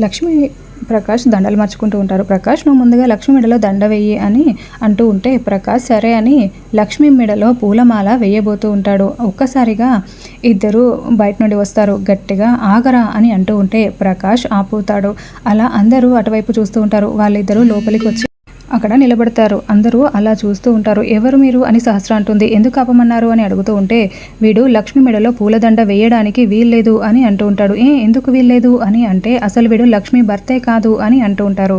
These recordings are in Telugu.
లక్ష్మి ప్రకాష్ దండలు మార్చుకుంటూ ఉంటారు. ప్రకాష్ నువ్వు ముందుగా లక్ష్మి మెడలో దండ వెయ్యి అని అంటూ ఉంటే ప్రకాష్ సరే అని లక్ష్మి మెడలో పూలమాల వేయబోతూ ఉంటాడు. ఒక్కసారిగా ఇద్దరు బయట నుండి వస్తారు. గట్టిగా ఆగరా అని అంటూ ఉంటే ప్రకాష్ ఆపుతాడు. అలా అందరూ అటువైపు చూస్తూ ఉంటారు. వాళ్ళిద్దరూ లోపలికి వచ్చి అక్కడ నిలబడతారు. అందరూ అలా చూస్తూ ఉంటారు. ఎవరు మీరు అని సహస్ర అంటుంది. ఎందుకు ఆపమన్నారు అని అడుగుతూ ఉంటే వీడు లక్ష్మి మెడలో పూలదండ వేయడానికి వీల్లేదు అని అంటూ ఉంటాడు. ఏ ఎందుకు వీల్లేదు అని అంటే అసలు వీడు లక్ష్మి భర్తే కాదు అని అంటూ ఉంటారు.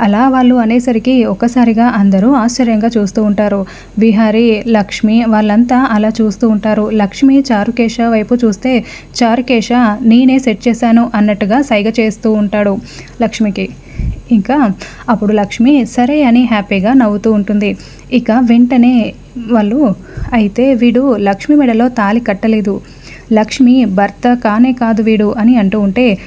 అలా వాళ్ళు అనేసరికి ఒక్కసారిగా అందరూ ఆశ్చర్యంగా చూస్తూ ఉంటారు. విహారి లక్ష్మి వాళ్ళంతా అలా చూస్తూ ఉంటారు. లక్ష్మి చారుకేశ వైపు చూస్తే చారుకేశ నేనే సెట్ చేశాను అన్నట్టుగా సైగ చేస్తూ ఉంటాడు లక్ష్మికి. ఇంకా అప్పుడు లక్ష్మి సరే అని హ్యాపీగా నవ్వుతూ ఉంటుంది. ఇక వెంటనే వాళ్ళు అయితే వీడు లక్ష్మి మెడలో తాలి కట్టలేదు. లక్ష్మి భర్త కానే కాదు వీడు అని అంటూ ఉంటే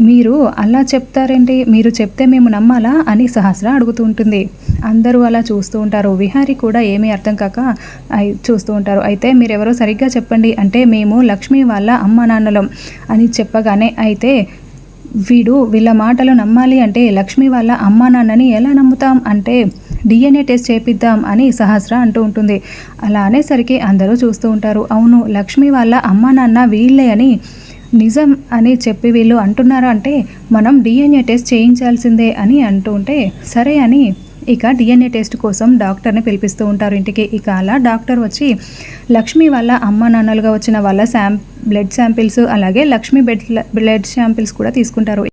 మీరు అలా చెప్తారేంటి? మీరు చెప్తే మేము నమ్మాలా? అని సహస్ర అడుగుతూ ఉంటుంది. అందరూ అలా చూస్తూ ఉంటారు. విహారి కూడా ఏమీ అర్థం కాక చూస్తూ ఉంటారు. అయితే మీరెవరో సరిగ్గా చెప్పండి. అంటే మేము లక్ష్మి వాళ్ళ అమ్మ నాన్నలం అని చెప్పగానే అయితే వీడు వీళ్ళ మాటలు నమ్మాలి అంటే లక్ష్మి వాళ్ళ అమ్మా నాన్నని ఎలా నమ్ముతాం అంటే డిఎన్ఏ టెస్ట్ చేపిద్దాం అని సహస్ర అంటూ ఉంటుంది. అలా అనేసరికి అందరూ చూస్తూ ఉంటారు. అవును లక్ష్మి వాళ్ళ అమ్మా నాన్న వీళ్ళే అని నిజం అని చెప్పి వీళ్ళు అంటున్నారు అంటే మనం డిఎన్ఏ టెస్ట్ చేయించాల్సిందే అని అంటూ ఉంటే సరే అని ఇక డిఎన్ఏ టెస్ట్ కోసం డాక్టర్ని పిలిపిస్తూ ఉంటారు ఇంటికి. ఇక అలా డాక్టర్ వచ్చి లక్ష్మి వాళ్ళ అమ్మ నాన్నలుగా వచ్చిన వాళ్ళ శాం బ్లడ్ శాంపిల్స్ అలాగే లక్ష్మి బెడ్ బ్లడ్ శాంపిల్స్ కూడా తీసుకుంటారు.